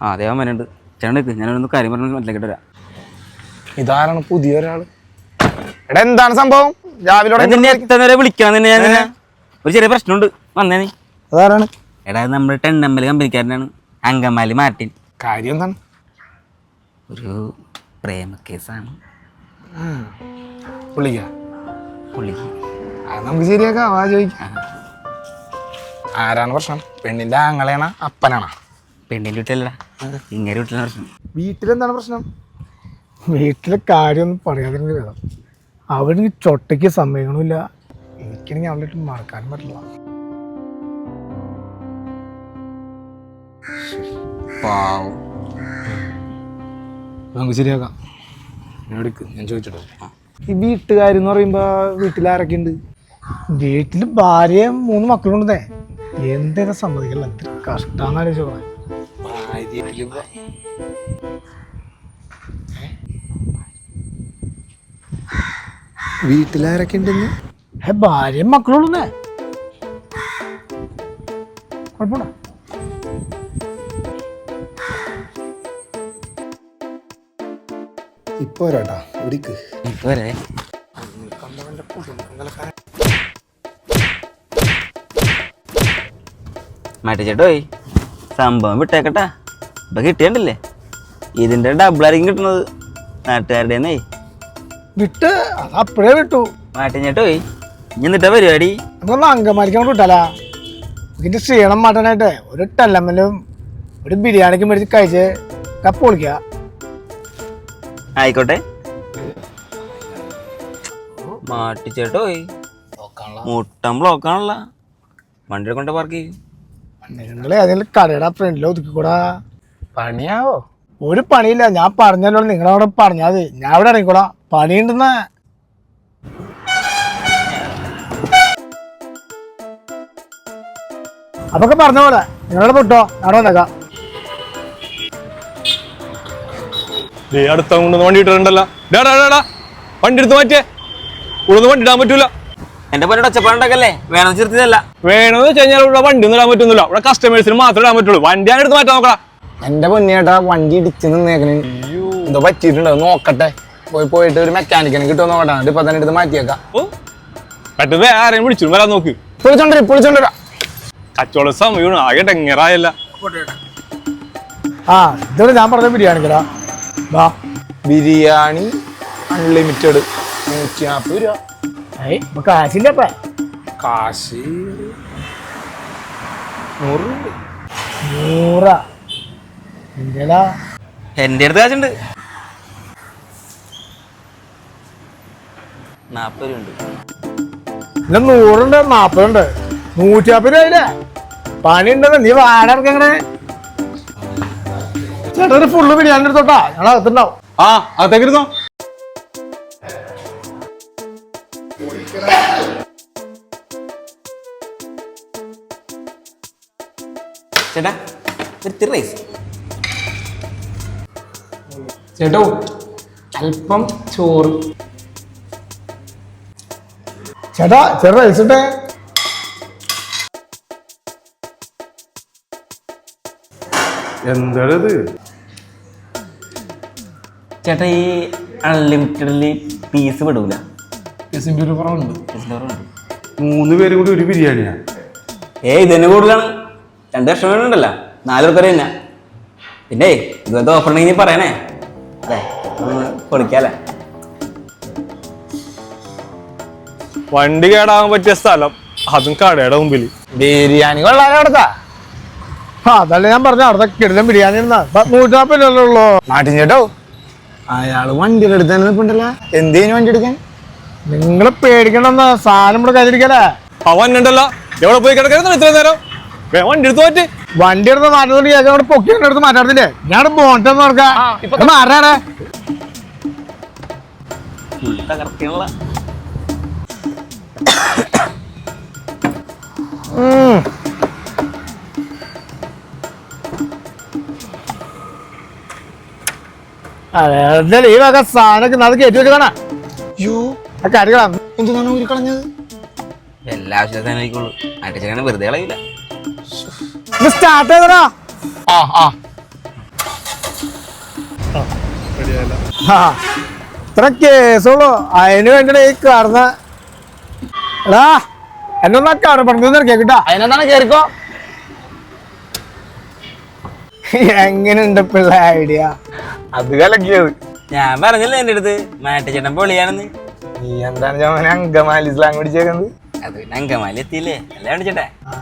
ആ അതേ വരുന്നുണ്ട് ചേട്ടൻ ഞാനൊന്ന് കാര്യം പറഞ്ഞു മനസ്സിലാക്കിട്ട് വരാം. ഇതാരാണ് പുതിയ ഒരാൾ എടാ എന്താണ് സംഭവം? രാവിലെ നിന്നെ എത്ര നേരം വിളിക്കാൻ തന്നെ ഞാൻ ഒരു ചെറിയ പ്രശ്നമുണ്ട്. വന്നേ നീ. അതാരാണ്? എടാ നമ്മൾ നമ്മുടെ ടെണ്ണമ്പൽ കമ്പനിക്കാരനാണ്. അങ്കമാലി മാർട്ടിൻ. കാര്യം എന്താണ്? ഒരു പ്രേമ കേസാണ് പുള്ളിക്ക? പുള്ളിക്ക്. അത് നമുക്ക് ശരിയാക്കാം വാ ചോദിക്കാം. ആ, ആരാണ് പ്രശ്നം? പെണ്ണിന്റെ ആങ്ങളെയാണ് അപ്പനാണോ? പെണ്ണിന്റെ വീട്ടിലല്ല ഇങ്ങനെ വീട്ടിലാണ് പ്രശ്നം. വീട്ടിലെന്താണ് പ്രശ്നം? വീട്ടിലെ കാര്യമൊന്നും പറയാതിരുന്ന വേണം അവന് ചൊട്ടയ്ക്ക് സമയങ്ങളുമില്ല എനിക്കാണെങ്കിൽ അവളിട്ട് മറക്കാനും പറ്റില്ല. പാവം. നമുക്ക് ശരിയാക്കാം. ഞാൻ എടുക്ക്. ഞാൻ ചോദിച്ചിട്ട് ഈ വീട്ടുകാരെന്ന് പറയുമ്പോ വീട്ടിൽ ആരൊക്കെ ഉണ്ട്? വീട്ടിൽ ഭാര്യയും മൂന്ന് മക്കളുണ്ടെന്നേ എന്തേലും സമ്മതിക്കില്ല എന്ത് കഷ്ടാന്ന് ആലോചിച്ച് പറയാം വീട്ടിലാരൊക്കെ ഉണ്ടെന്ന്? ഭാര്യയും മക്കളുള്ളേ കുഴപ്പമുണ്ടോ ഇപ്പൊ വരാട്ടാ ഇവിടേക്ക്. ഇപ്പൊ വരെ. മാറ്റിച്ചേട്ടോയ് സംഭവം വിട്ടേക്കട്ടാ. ഇപ്പൊ കിട്ടിയണ്ടല്ലേ? ഇതിന്റെ ഡബിളായിരിക്കും കിട്ടുന്നത്. നാട്ടുകാരുടെ വിട്ട് അത് അപ്പോഴേ വിട്ടു. മാറ്റിച്ചേട്ടോയ് ഇനി എന്നിട്ടാ പരിപാടി? അങ്കമാലിക്കാൻ വിട്ടാലാ. ഇതിന്റെ ക്ഷീണം മാറ്റാനായിട്ട് ഒരു ടല്ലമ്മലും ഒരു ബിരിയാണിക്കും മേടിച്ച് കഴിച്ച് കപ്പ് പൊളിക്കുക ആയിക്കോട്ടെ. മാറ്റിച്ചേട്ടോയ് മുട്ടം ബ്ലോക്കാണല്ല. വണ്ടിയെ കൊണ്ട് പാർക്ക് ചെയ്യും. നിങ്ങൾ ഏതെങ്കിലും കടയുടെ ഫ്രണ്ടിൽ ഒതുക്കിക്കൂടാ. പണിയാവോ? ഒരു പണിയില്ല. ഞാൻ പറഞ്ഞല്ലോ നിങ്ങളവിടെ പറഞ്ഞാൽ മതി. ഞാൻ അവിടെ ഇറങ്ങിക്കോളാം. പണിയുണ്ടെന്ന. അപ്പൊക്കെ പറഞ്ഞ പോലെ നിങ്ങളുടെ പൊട്ടോ അവിടെ വന്നേക്കാം. അടുത്ത കൊണ്ടൊന്ന് വണ്ടി ഇട്ടിട്ടുണ്ടല്ലോ. വണ്ടി എടുത്ത് മാറ്റിയേ. ഉള്ളൊന്ന് വണ്ടി ഇടാൻ പറ്റൂല. എന്റെ പോലെ ഒച്ചപ്പാടുണ്ടാക്കല്ലേ? വേണം ചെറുത്തിയതല്ല. വേണമെന്ന് വെച്ച് കഴിഞ്ഞാൽ ഇവിടെ വണ്ടി ഒന്നും ഇടാൻ പറ്റുന്നില്ല. ഇവിടെ കസ്റ്റമേഴ്സിന് മാത്രമേ ഇടാൻ പറ്റുള്ളൂ. വണ്ടി ഞാൻ എടുത്ത് മാറ്റാൻ നോക്കടാ എന്റെ പൊന്നിയേട്ടാ വണ്ടി ഇടിച്ച് നിന്നേക്കണ്. എന്തോ പറ്റിയിട്ടുണ്ടോ നോക്കട്ടെ. പോയി പോയിട്ട് ഒരു മെക്കാനിക്കിനെ കിട്ടുമോ നോക്കട്ടെ. ഇപ്പൊ തന്നെ എടുത്ത് മാറ്റിയേക്കാം. പെട്ടെന്ന് ആരെയും വിളിച്ചു വരാൻ നോക്ക്. പൊളിച്ചോണ്ടേ പൊളിച്ചോണ്ടരാ കച്ചവട സമയം ആകെ ടെങ്ങറായല്ല ആ ഇതോടെ ഞാൻ പറഞ്ഞ ബിരിയാണിക്കടാ വാ ബിരിയാണി അൺലിമിറ്റഡ് നൂറ്റി നാൽപ്പത് രൂപ. ഏയ് ഇപ്പൊ കാശില്ല ഇപ്പൊ? കാശ് നൂറ് നൂറാ. എന്റെ അടുത്ത് കാശുണ്ട്. നാപ്പത് ഉണ്ട് പിന്നെ നൂറുണ്ട് നാപ്പതുണ്ട്. നൂറ്റി നാപ്പത് രൂപയില്ലേ പണി ഉണ്ടല്ലോ നീ വാടകങ്ങനെ ചേട്ടൻ ചേട്ടാ ഒരു ഫുള്ള് ബിരിയാണി എടുത്തോട്ടാ. ഞങ്ങൾ അകത്തുണ്ടാവും. ആ അകത്തേക്കിരുന്നോ? ചേട്ടാ ഒരു റൈസ് ചേട്ടോ അല്പം ചോറ്. ചേട്ടാ ചേട്ടാ കഴിച്ചിട്ടേ എന്താണത്? ചേട്ടാ ഈ അൺലിമിറ്റഡിൽ പീസ് ഒരു കുറവുണ്ട്. മൂന്ന് പേരും കൂടി ഒരു ബിരിയാണിയാ? ഏ ഇത് തന്നെ കൂടുതലാണ്. രണ്ട് ലക്ഷം വേണ്ടല്ലോ നാല് പേർക്ക് തന്നെ പിന്നെ ഇതുപോലത്തെ ഓഫർ ഉണ്ടെങ്കിൽ നീ പറയണേ. പൊളിക്കാല്ലേ വണ്ടി കേടാകാൻ പറ്റിയ സ്ഥലം. അതും കടയുടെ മുമ്പിൽ ബിരിയാണി കൊള്ളാലോ അവിടുത്തെ. അതല്ലേ ഞാൻ പറഞ്ഞ അവിടെ കിടന്ന ബിരിയാണി നൂറ്റി നാപ്പത് രൂപ ഉള്ളൂ. നാട്ടിൻ ചേട്ടോ അയാൾ വണ്ടി തന്നെ നിൽപ്പുണ്ടല്ലോ. എന്തേനു വണ്ടി എടുക്കാൻ? നിങ്ങൾ പേടിക്കണമെന്ന സാധനം ഇവിടെ കയ്യിലിരിക്കലേ അവൻ ഉണ്ടല്ലോ എവിടെ പോയി കിടക്കരുത് ഇത്രയും നേരം? വണ്ടി എടുത്തു മാറ്റി. വണ്ടി എടുത്ത് മാറ്റത്തിൽ അവിടെ പൊക്കി എടുത്ത് മാറ്റാറില്ലേ ഞാൻ പോണ്ടെന്ന് നോക്കാം മാറാടെ അതെ ഈ വക സാധനമൊക്കെ അത് കയറ്റി വെച്ചതാണ് യോ ആ കാര്യങ്ങളാണ് എന്തിനാണ് ഊരി കളഞ്ഞത് എല്ലാ അടിച്ചങ്ങനെ വെറുതെ കളയില്ല. സ്റ്റാർട്ട് ചെയ്തടാ. ആ ആ. റെഡിയായല്ല. ആ ഇത്ര കേസുള്ളൂ അതിന് വേണ്ടിയാണ് ഈ കാർന്ന എടാ എന്നെ ഒന്ന് കാറ് പണിക്കൊന്നും ഇറക്കിയ കേട്ടാ അതിനെന്താണ് കേറിക്കോ? എങ്ങനെയുണ്ട് പിള്ള ഐഡിയ അത് കലക്കിയത്. ഞാൻ പറഞ്ഞില്ല എന്റെ അടുത്ത്? മാറ്റച്ചേട്ടൻ പൊളിയാണെന്ന്. നീ എന്താണ് ഞാൻ അങ്കമാലി സ്ലാങ് പിടിച്ചേക്കുന്നത്? അത് പിന്നെ അങ്കമാലി എത്തിയില്ലേ? അല്ലേ ചേട്ടാ ആ.